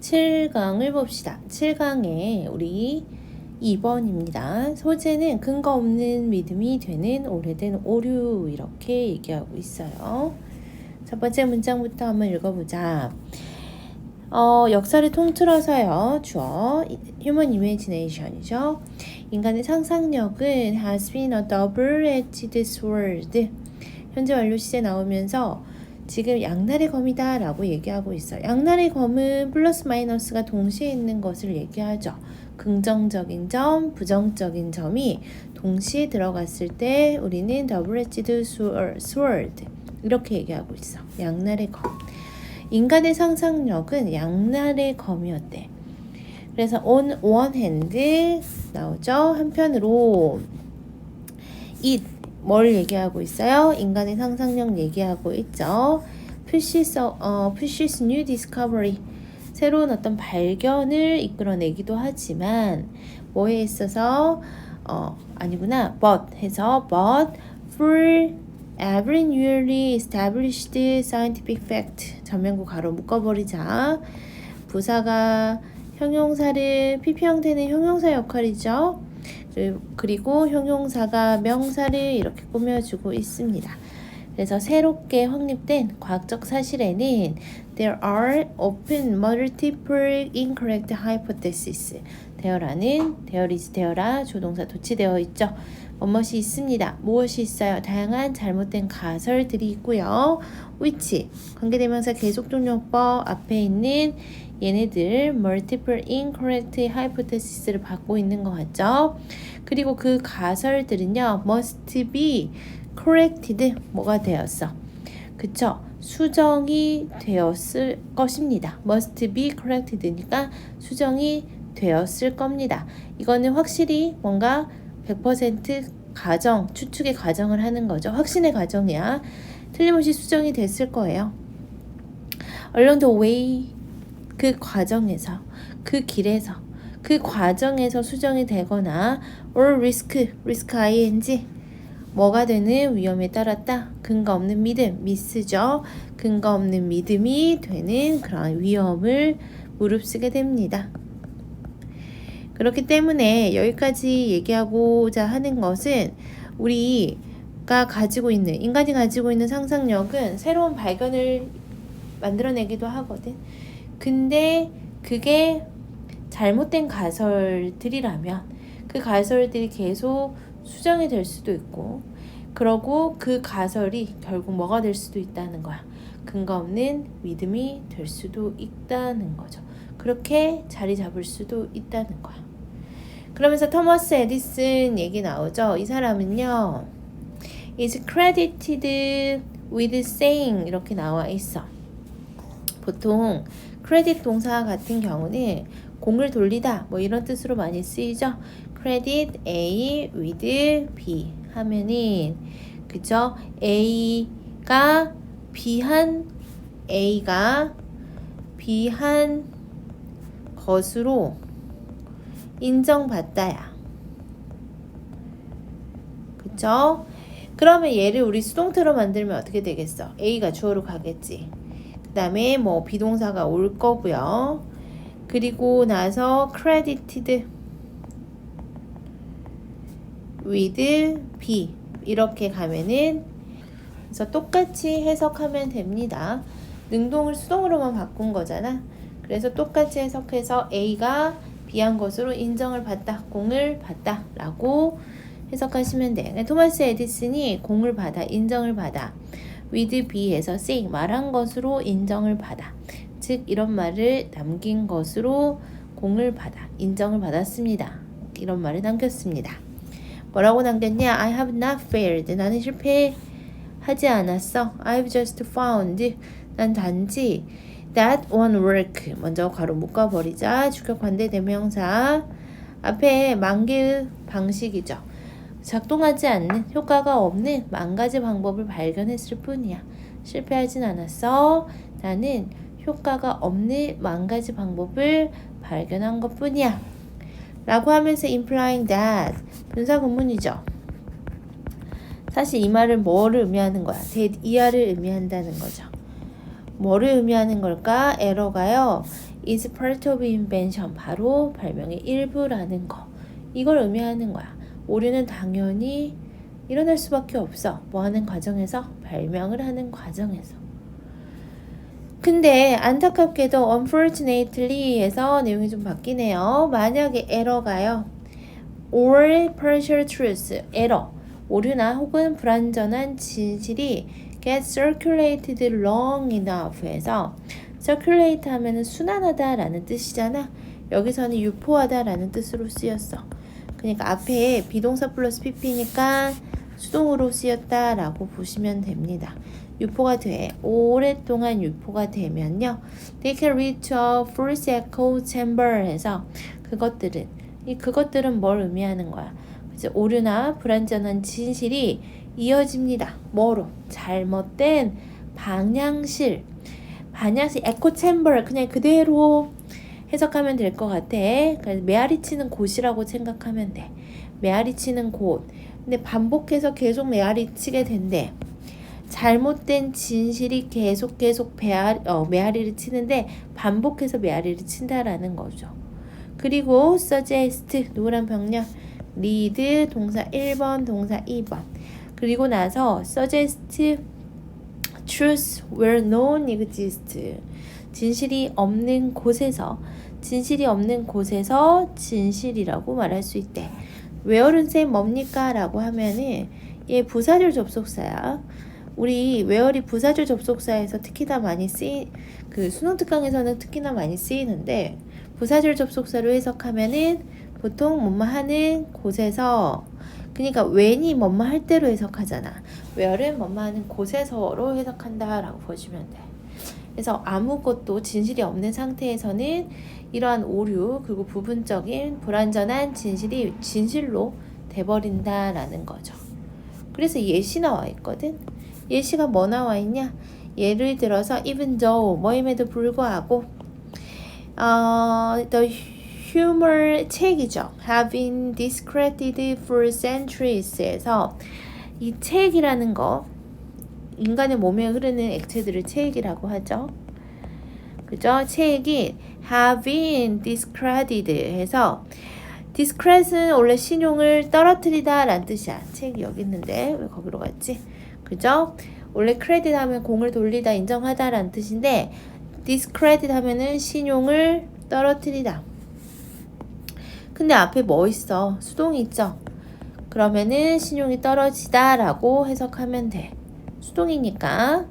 7강을 봅시다. 7강에 우리 2번입니다. 소재는 근거 없는 믿음이 되는 오래된 오류 이렇게 얘기하고 있어요. 첫 번째 문장부터 한번 읽어보자. 어, 역사를 통틀어서요. 주어 human imagination이죠. 인간의 상상력은 has been a double-edged sword. 현재 완료 시제 나오면서 지금 양날의 검이다 라고 얘기하고 있어요. 양날의 검은 플러스 마이너스가 동시에 있는 것을 얘기하죠. 긍정적인 점, 부정적인 점이 동시에 들어갔을 때 우리는 double-edged sword 이렇게 얘기하고 있어. 양날의 검. 인간의 상상력은 양날의 검이었대. 그래서 on one hand 나오죠. 한편으로 it 뭘 얘기하고 있어요? 인간의 상상력 얘기하고 있죠. pushes, 어, pushes new discovery 새로운 어떤 발견을 이끌어내기도 하지만 뭐에 있어서 어 아니구나 but 해서 but for every newly established scientific fact 전면구 가로 묶어버리자 부사가 형용사를 PP 형태는 형용사 역할이죠. 그리고 형용사가 명사를 이렇게 꾸며주고 있습니다. 그래서 새롭게 확립된 과학적 사실에는 there are often multiple incorrect hypotheses. there is 되어라 조동사 도치되어 있죠. 무엇이 있습니다. 무엇이 있어요? 다양한 잘못된 가설들이 있고요. which 관계대명사 계속종료법 앞에 있는 얘네들 multiple incorrect hypothesis를 받고 있는 것 같죠? 그리고 그 가설들은요 must be corrected 뭐가 되었어? 그쵸? 수정이 되었을 것입니다. must be corrected니까 수정이 되었을 겁니다. 이거는 확실히 뭔가 100% 가정, 추측의 가정을 하는 거죠. 확신의 가정이야. 틀림없이 수정이 됐을 거예요. along the way 그 과정에서 그 길에서 그 과정에서 수정이 되거나 or risk risk ing 뭐가 되는 위험에 따랐다 근거 없는 믿음 미스죠 근거 없는 믿음이 되는 그런 위험을 무릅쓰게 됩니다. 그렇기 때문에 여기까지 얘기하고자 하는 것은 우리가 가지고 있는 인간이 가지고 있는 상상력은 새로운 발견을 만들어내기도 하거든. 근데 그게 잘못된 가설들이라면 그 가설들이 계속 수정이 될 수도 있고 그러고 그 가설이 결국 뭐가 될 수도 있다는 거야. 근거 없는 믿음이 될 수도 있다는 거죠. 그렇게 자리 잡을 수도 있다는 거야. 그러면서 토머스 에디슨 얘기 나오죠. 이 사람은요. is credited with saying 이렇게 나와 있어. 보통 크레딧 동사 같은 경우는 공을 돌리다 뭐 이런 뜻으로 많이 쓰이죠. credit A with B 하면은 그죠? A가 B한 A가 B한 것으로 인정받다야. 그죠? 그러면 얘를 우리 수동태로 만들면 어떻게 되겠어? A가 주어로 가겠지. 그 다음에 뭐 비동사가 올 거고요. 그리고 나서 credited with be 이렇게 가면은 그래서 똑같이 해석하면 됩니다. 능동을 수동으로만 바꾼 거잖아. 그래서 똑같이 해석해서 A가 B한 것으로 인정을 받다, 공을 받다 라고 해석하시면 돼. 토마스 에디슨이 공을 받아, 인정을 받아. with B에서 say 말한 것으로 인정을 받아. 즉 이런 말을 남긴 것으로 공을 받아, 인정을 받았습니다. 이런 말을 남겼습니다. 뭐라고 남겼냐? I have not failed. 나는 실패하지 않았어. I've just found. 난 단지 that one work. 먼저 가로 묶어 버리자. 주격 관대 대명사. 앞에 만개의 방식이죠. 작동하지 않는 효과가 없는 만 가지 방법을 발견했을 뿐이야. 실패하진 않았어. 나는 효과가 없는 만 가지 방법을 발견한 것 뿐이야. 라고 하면서 implying that 분사 구문이죠. 사실 이 말은 뭐를 의미하는 거야? that 이하를 의미한다는 거죠. 뭐를 의미하는 걸까? 에러가요. is part of invention. 바로 발명의 일부라는 거. 이걸 의미하는 거야. 오류는 당연히 일어날 수밖에 없어. 뭐 하는 과정에서? 발명을 하는 과정에서. 근데 안타깝게도 unfortunately에서 내용이 좀 바뀌네요. 만약에 에러가요. or partial truth, 에러, 오류나 혹은 불완전한 진실이 get circulated long enough 해서 circulate 하면은 순환하다 라는 뜻이잖아. 여기서는 유포하다 라는 뜻으로 쓰였어. 그러니까 앞에 비동사 플러스 pp니까 수동으로 쓰였다 라고 보시면 됩니다. 유포가 돼. 오랫동안 유포가 되면요. They can reach a false echo chamber 해서 그것들은 이 그것들은 뭘 의미하는 거야? 그래서 오류나 불완전한 진실이 이어집니다. 뭐로? 잘못된 방향실. 방향실 에코 챔버 그냥 그대로 해석하면 될 것 같아. 그래서 메아리 치는 곳이라고 생각하면 돼. 메아리 치는 곳. 근데 반복해서 계속 메아리 치게 된대. 잘못된 진실이 계속 계속 배아, 어, 메아리를 치는데 반복해서 메아리를 친다라는 거죠. 그리고 suggest 노란 병력 lead 동사 1번 동사 2번 그리고 나서 suggest truth where none exist 진실이 없는 곳에서 진실이 없는 곳에서 진실이라고 말할 수 있대. where는 쌤 뭡니까? 라고 하면은 얘 부사절 접속사야. 우리 웨어리 부사절 접속사에서 특히나 많이 쓰이 그 수능 특강에서는 특히나 많이 쓰이는데 부사절 접속사로 해석하면은 보통 뭐뭐 하는 곳에서 그러니까 when이 뭐뭐 할 때로 해석하잖아. where는 뭐뭐 하는 곳에서로 해석한다라고 보시면 돼. 그래서 아무것도 진실이 없는 상태에서는 이러한 오류 그리고 부분적인 불완전한 진실이 진실로 돼버린다라는 거죠. 그래서 예시 나와 있거든. 예시가 뭐 나와 있냐? 예를 들어서 even though 뭐임에도 불구하고 어, the humor 책이죠. have been discredited for centuries에서 이 책이라는 거 인간의 몸에 흐르는 액체들을 체액이라고 하죠. 그죠? 체액이 have been discredited 해서 discredit은 원래 신용을 떨어뜨리다 라는 뜻이야. 책이 여기 있는데 왜 거기로 갔지? 그죠? 원래 크레딧 하면 공을 돌리다 인정하다 라는 뜻인데 discredit 하면은 신용을 떨어뜨리다. 근데 앞에 뭐 있어? 수동이 있죠? 그러면은 신용이 떨어지다 라고 해석하면 돼. 수동이니까.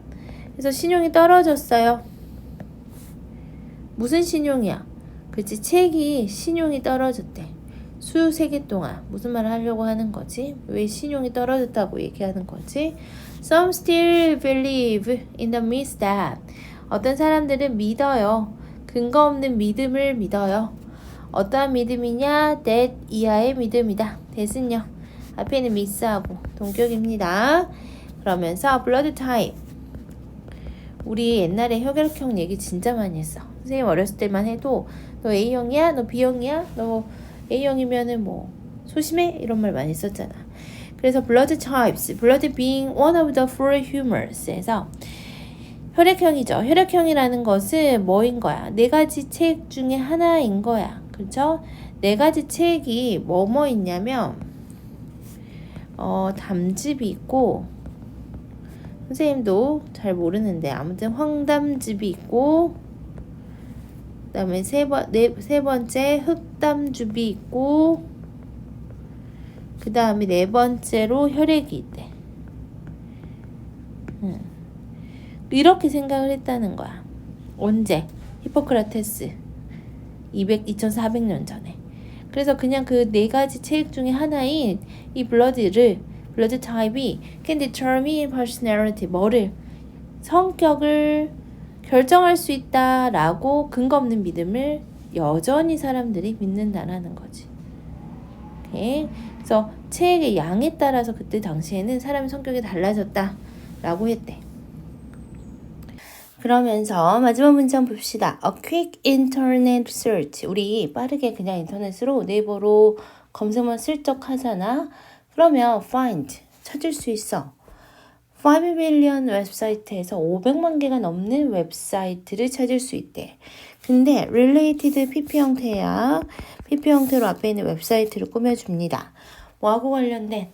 그래서 신용이 떨어졌어요. 무슨 신용이야? 그치, 책이 신용이 떨어졌대. 수세 개 동안 무슨 말을 하려고 하는 거지? 왜 신용이 떨어졌다고 얘기하는 거지? Some still believe in the that 어떤 사람들은 믿어요. 근거 없는 믿음을 믿어요. 어떠한 믿음이냐? that 이하의 믿음이다. that은요. 앞에는 미스하고 동격입니다. 그러면서 blood type. 우리 옛날에 혈액형 얘기 진짜 많이 했어. 선생님 어렸을 때만 해도 너 A형이야? 너 B형이야? 너 A형이면은 뭐 소심해? 이런 말 많이 썼잖아. 그래서 blood types, blood being one of the four humors에서 혈액형이죠. 혈액형이라는 것은 뭐인 거야? 네 가지 책 중에 하나인 거야. 그렇죠? 네 가지 책이 뭐뭐 있냐면 어, 담즙이 있고 선생님도 잘 모르는데 아무튼 황담즙이 있고 그다음에 세, 번, 네, 세 번째 흑담즙이 있고 그 다음에 네 번째로 혈액이 있대. 음. 이렇게 생각을 했다는 거야. 언제? 히포크라테스 200, 2400년 전에. 그래서 그냥 그 네 가지 책 중에 하나인 이 블러드를 블러드 타입이 can determine personality 뭐를 성격을 결정할 수 있다라고 근거 없는 믿음을 여전히 사람들이 믿는다라는 거지. 오케이. 그래서 체액의 양에 따라서 그때 당시에는 사람의 성격이 달라졌다라고 했대. 그러면서 마지막 문장 봅시다. A quick internet search. 우리 빠르게 그냥 인터넷으로 네이버로 검색만 슬쩍 하잖아. 그러면 find 찾을 수 있어. 5 million 웹사이트에서 500만 개가 넘는 웹사이트를 찾을 수 있대. 근데 related PP 형태야. PP 형태로 앞에 있는 웹사이트를 꾸며줍니다. 뭐하고 관련된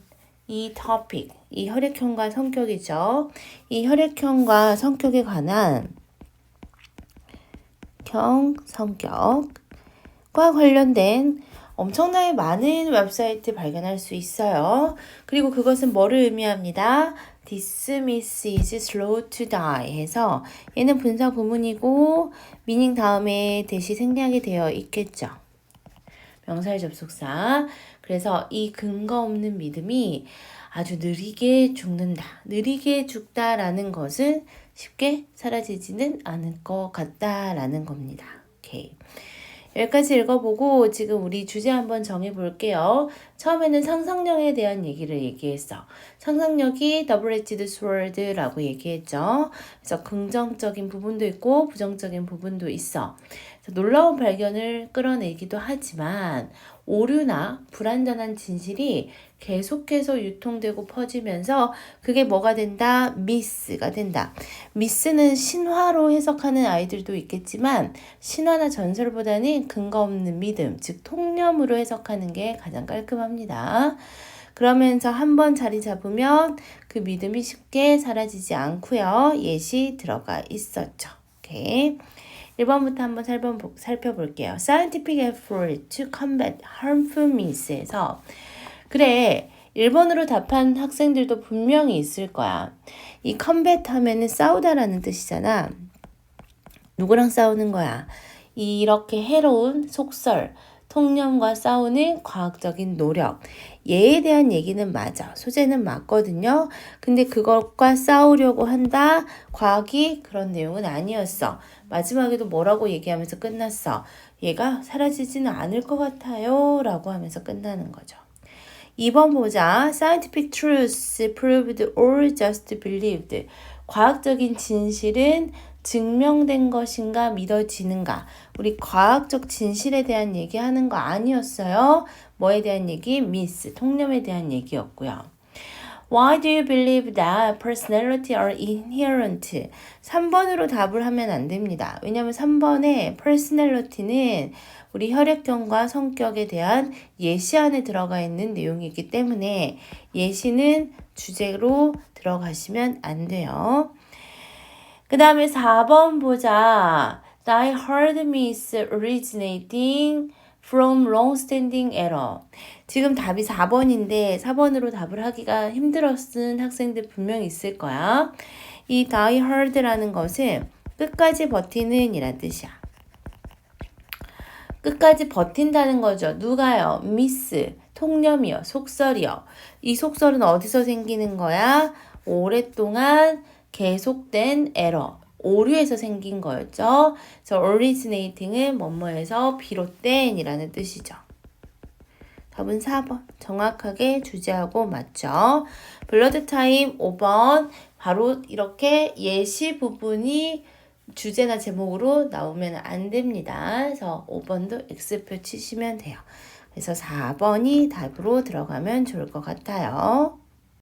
이 topic, 이 혈액형과 성격이죠. 이 혈액형과 성격에 관한 형, 성격과 관련된 엄청나게 많은 웹사이트 발견할 수 있어요. 그리고 그것은 뭐를 의미합니다. dismiss is slow to die 해서 얘는 분사 구문이고 meaning 다음에 대시 생략이 되어 있겠죠. 명사의 접속사. 그래서 이 근거 없는 믿음이 아주 느리게 죽는다. 느리게 죽다라는 것은 쉽게 사라지지는 않을 것 같다라는 겁니다. 오케이. 여기까지 읽어보고 지금 우리 주제 한번 정해볼게요. 처음에는 상상력에 대한 얘기를 얘기했어. 상상력이 double-edged sword라고 얘기했죠. 그래서 긍정적인 부분도 있고 부정적인 부분도 있어. 놀라운 발견을 끌어내기도 하지만 오류나 불완전한 진실이 계속해서 유통되고 퍼지면서 그게 뭐가 된다? 미스가 된다. 미스는 신화로 해석하는 아이들도 있겠지만 신화나 전설보다는 근거 없는 믿음, 즉 통념으로 해석하는 게 가장 깔끔합니다. 그러면서 한번 자리 잡으면 그 믿음이 쉽게 사라지지 않고요. 예시 들어가 있었죠. 오케이. 1번부터 한번 살펴볼- 살펴볼게요. Scientific effort to combat harmful myth에서 그래 1번으로 답한 학생들도 분명히 있을 거야. 이 combat 하면은 싸우다라는 뜻이잖아. 누구랑 싸우는 거야? 이렇게 해로운 속설, 통념과 싸우는 과학적인 노력. 얘에 대한 얘기는 맞아. 소재는 맞거든요. 근데 그것과 싸우려고 한다. 과학이 그런 내용은 아니었어. 마지막에도 뭐라고 얘기하면서 끝났어. 얘가 사라지지는 않을 것 같아요. 라고 하면서 끝나는 거죠. 2번 보자. Scientific truths proved or just believed. 과학적인 진실은 증명된 것인가 믿어지는가. 우리 과학적 진실에 대한 얘기하는 거 아니었어요. 뭐에 대한 얘기? 미스, 통념에 대한 얘기였고요. Why do you believe that personality are inherent? 3번으로 답을 하면 안 됩니다. 왜냐하면 3번에 personality는 우리 혈액형과 성격에 대한 예시 안에 들어가 있는 내용이기 때문에 예시는 주제로 들어가시면 안 돼요. 그 다음에 4번 보자. I heard myths originating from long-standing error. 지금 답이 4번인데 4번으로 답을 하기가 힘들었은 학생들 분명히 있을 거야. 이 die hard라는 것은 끝까지 버티는 이란 뜻이야. 끝까지 버틴다는 거죠. 누가요? 미스, 통념이요, 속설이요. 이 속설은 어디서 생기는 거야? 오랫동안 계속된 에러, 오류에서 생긴 거였죠. 그래서 originating은 뭐뭐에서 비롯된이라는 뜻이죠. 답은 4번. 정확하게 주제하고 맞죠. 블러드 타임 5번. 바로 이렇게 예시 부분이 주제나 제목으로 나오면 안 됩니다. 그래서 5번도 X표 치시면 돼요. 그래서 4번이 답으로 들어가면 좋을 것 같아요.